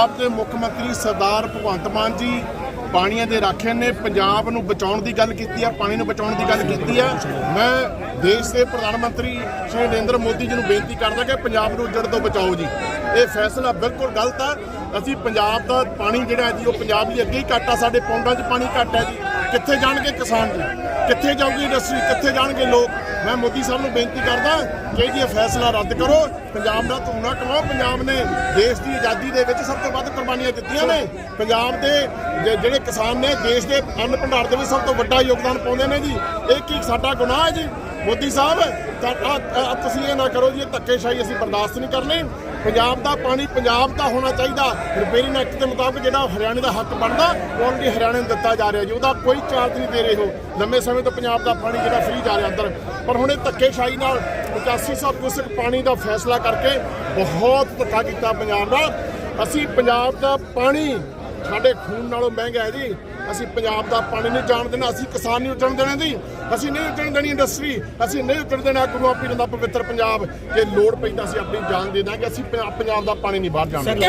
ਪੰਜਾਬ ਦੇ ਮੁੱਖ ਮੰਤਰੀ ਸਰਦਾਰ ਭਗਵੰਤ ਮਾਨ ਜੀ ਪਾਣੀਆਂ ਦੇ ਰਾਖੇ ਨੇ ਪੰਜਾਬ ਨੂੰ ਬਚਾਉਣ ਦੀ ਗੱਲ ਕੀਤੀ ਆ, ਪਾਣੀ ਨੂੰ ਬਚਾਉਣ ਦੀ ਗੱਲ ਕੀਤੀ ਹੈ ਮੈਂ ਦੇਸ਼ ਦੇ ਪ੍ਰਧਾਨ ਮੰਤਰੀ ਸ਼੍ਰੀ ਨਰਿੰਦਰ ਮੋਦੀ ਜੀ ਨੂੰ ਬੇਨਤੀ ਕਰਦਾ ਕਿ ਪੰਜਾਬ ਨੂੰ ਉੱਜੜ ਤੋਂ ਬਚਾਓ ਜੀ। ਇਹ ਫੈਸਲਾ ਬਿਲਕੁਲ ਗਲਤ ਹੈ ਅਸੀਂ ਪੰਜਾਬ ਦਾ ਪਾਣੀ ਜਿਹੜਾ ਹੈ ਜੀ, ਉਹ ਪੰਜਾਬ ਲਈ ਅੱਗੇ ਹੀ ਘੱਟ ਆ। ਸਾਡੇ ਪੌਂਡਾਂ 'ਚ ਪਾਣੀ ਘੱਟ ਹੈ ਜੀ। ਕਿੱਥੇ ਜਾਣਗੇ ਕਿਸਾਨ ਜੀ? ਕਿੱਥੇ ਜਾਊਗੀ ਇੰਡਸਟਰੀ ਕਿੱਥੇ ਜਾਣਗੇ ਲੋਕ? ਮੈਂ ਮੋਦੀ ਸਾਹਿਬ ਨੂੰ ਬੇਨਤੀ ਕਰਦਾ ਕਿ ਇਹ ਫੈਸਲਾ ਰੱਦ ਕਰੋ। ਪੰਜਾਬ ਦਾ ਧੂਣਾ ਕਮਾਓ ਪੰਜਾਬ ਨੇ ਦੇਸ਼ ਦੀ ਆਜ਼ਾਦੀ ਦੇ ਵਿੱਚ ਸਭ ਤੋਂ ਵੱਧ ਕੁਰਬਾਨੀਆਂ ਦਿੱਤੀਆਂ ਨੇ। ਪੰਜਾਬ ਦੇ ਜਿਹੜੇ ਕਿਸਾਨ ਨੇ, ਦੇਸ਼ ਦੇ ਅੰਨ ਭੰਡਾਰ ਦੇ ਵਿੱਚ ਸਭ ਤੋਂ ਵੱਡਾ ਯੋਗਦਾਨ ਪਾਉਂਦੇ ਨੇ ਜੀ। ਇਹ ਕੀ ਸਾਡਾ ਗੁਨਾਹ ਹੈ ਜੀ? ਮੋਦੀ ਸਾਹਿਬ, ਤਾਂ ਤੁਸੀਂ ਇਹ ਨਾ ਕਰੋ ਜੀ, ਇਹ ਧੱਕੇਸ਼ਾਹੀ ਅਸੀਂ ਬਰਦਾਸ਼ਤ ਨਹੀਂ ਕਰਨੀ। ਪੰਜਾਬ ਦਾ ਪਾਣੀ ਪੰਜਾਬ ਦਾ ਹੋਣਾ ਚਾਹੀਦਾ। ਰਿਪੇਰਿੰਗ ਐਕਟ ਦੇ ਮੁਤਾਬਕ ਜਿਹੜਾ ਹਰਿਆਣੇ ਦਾ ਹੱਕ ਬਣਦਾ, ਉਹ already ਹਰਿਆਣੇ ਨੂੰ ਦਿੱਤਾ ਜਾ ਰਿਹਾ ਜੀ। ਉਹਦਾ ਕੋਈ ਚਾਰਜ ਨਹੀਂ ਦੇ ਰਹੇ ਹੋ ਲੰਮੇ ਸਮੇਂ ਤੋਂ ਪੰਜਾਬ ਦਾ ਪਾਣੀ ਜਿਹੜਾ ਫ੍ਰੀ ਜਾ ਰਿਹਾ ਅੰਦਰ। ਪਰ ਹੁਣ ਇਹ ਧੱਕੇਸ਼ਾਹੀ ਨਾਲ 8500 ਕਿਊਸਕ ਪਾਣੀ ਦਾ ਫੈਸਲਾ ਕਰਕੇ ਬਹੁਤ ਧੱਕਾ ਕੀਤਾ ਪੰਜਾਬ ਦਾ। ਅਸੀਂ ਪੰਜਾਬ ਦਾ ਪਾਣੀ ਸਾਡੇ ਖੂਨ ਨਾਲੋਂ ਮਹਿੰਗਾ ਹੈ ਜੀ। ਅਸੀਂ ਪੰਜਾਬ ਦਾ ਪਾਣੀ ਨਹੀਂ ਜਾਣ ਦੇਣਾ ਅਸੀਂ ਕਿਸਾਨ ਨਹੀਂ ਉੱਜਣ ਦੇਣਾ ਜੀ। ਅਸੀਂ ਨਹੀਂ ਉੱਜਣ ਦੇਣੀ ਇੰਡਸਟਰੀ ਅਸੀਂ ਨਹੀਂ ਉੱਜਣ ਦੇਣਾ ਗੁਰੂਆਂ ਪੀਰਾਂ ਦਾ ਪਵਿੱਤਰ ਪੰਜਾਬ। ਜੇ ਲੋੜ ਪੈਂਦਾ ਅਸੀਂ ਆਪਣੀ ਜਾਨ ਦੇ ਦਾਂਗੇ ਅਸੀਂ ਪੰਜਾਬ ਦਾ ਪਾਣੀ ਨਹੀਂ ਬਾਹਰ ਜਾਣ ਦੇਣਾ।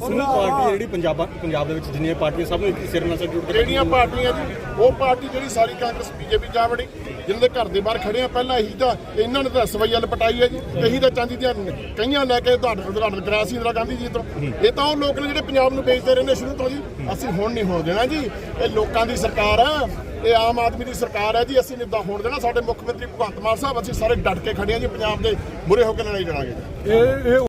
ਸੁਣੋ ਪਾਰਟੀ ਜਿਹੜੀ ਪੰਜਾਬ ਪੰਜਾਬ ਦੇ ਵਿੱਚ ਜਿੰਨੀਆਂ ਪਾਰਟੀਆਂ ਸਭ ਨੂੰ ਇੱਕ ਸਿਰ ਨਾਲ ਜੁੜ ਕੇ ਕਿਹੜੀਆਂ ਪਾਰਟੀਆਂ ਜੀ ਉਹ ਪਾਰਟੀ ਜਿਹੜੀ ਸਾਰੀ ਕਾਂਗਰਸ ਬੀਜੇਪੀ ਜਾ ਵੜੀ ਜਿਨ੍ਹਾਂ ਦੇ ਘਰ ਦੇ ਬਾਹਰ ਖੜੇ ਆ ਪਹਿਲਾਂ ਇਹੀ ਤਾਂ ਇਹਨਾਂ ਨੇ ਤਾਂ ਸਵਈਅਲ ਪਟਾਈ ਹੈ ਜੀ ਇਹੀ ਤਾਂ ਚਾਂਦੀ ਦੀਆਂ ਕਈਆਂ ਲੈ ਕੇ ਤੁਹਾਡੇ ਉਦਘਾਟਨ ਕਰਾਇਆ ਸੀ ਇੰਦਰਾ ਗਾਂਧੀ ਜੀ ਤੋਂ। ਇਹ ਤਾਂ ਉਹ ਲੋਕ ਨੇ ਜਿਹੜੇ ਪੰਜਾਬ ਨੂੰ ਵੇਚਦੇ ਰਹਿੰਦੇ ਸ਼ੁਰੂ ਤੋਂ ਜੀ। ਅਸੀਂ ਹੁਣ ਨਹੀਂ ਹੋਣ ਦੇਣਾ ਜੀ। ਇਹ ਲੋਕਾਂ ਦੀ ਸਰਕਾਰ ਆ ਇਹ ਆਮ ਆਦਮੀ ਦੀ ਸਰਕਾਰ ਹੈ ਜੀ। ਅਸੀਂ ਨਹੀਂ ਤਾਂ ਹੋਣ ਦੇਣਾ। ਸਾਡੇ ਮੁੱਖ ਮੰਤਰੀ ਭਗਵੰਤ ਮਾਨ ਸਾਹਿਬ ਅਸੀਂ ਸਾਰੇ ਡਟ ਕੇ ਖੜੇ ਆ ਜੀ। ਪੰਜਾਬ ਦੇ ਬੁਰੇ ਹੋ ਕੇ ਲੜਾਈ ਲੜਾਂਗੇ ਇਹ ਇਹ